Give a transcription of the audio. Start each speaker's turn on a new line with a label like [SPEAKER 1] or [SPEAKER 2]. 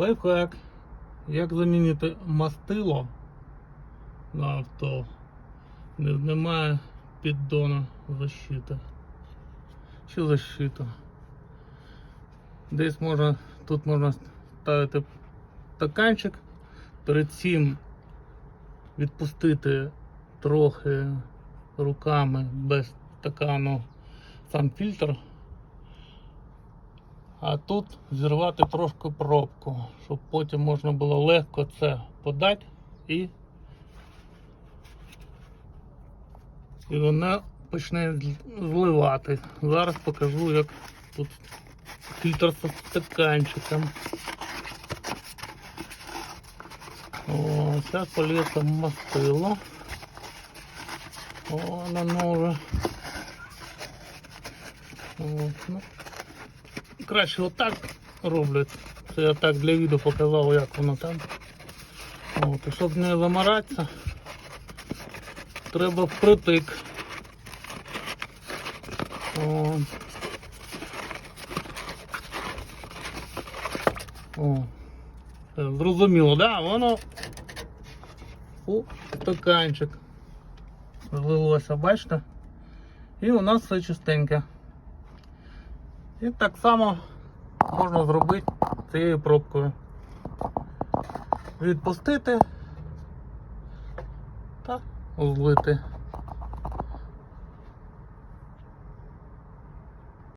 [SPEAKER 1] Лайфхак. Як замінити мастило на авто? Не немає піддона защита. Чи защита? Десь можна, тут можна ставити стаканчик, перед цим відпустити трохи руками без стакану сам фільтр. А тут зірвати трошки пробку, щоб потім можна було легко це подати і, і вона почне зливати. Зараз покажу, як тут фільтр з стаканчиком. О, зараз полється мастило. О, воно вже. От, ну. Краще отак роблять. Це я так для відео показав, як воно там. От, і щоб не замаратися, треба впритик. От. О. Е, Зрозуміло, да? Воно у стаканчик. Злилося, бачите? І у нас все чистеньке. І так само можна зробити цією пробкою. Відпустити та злити.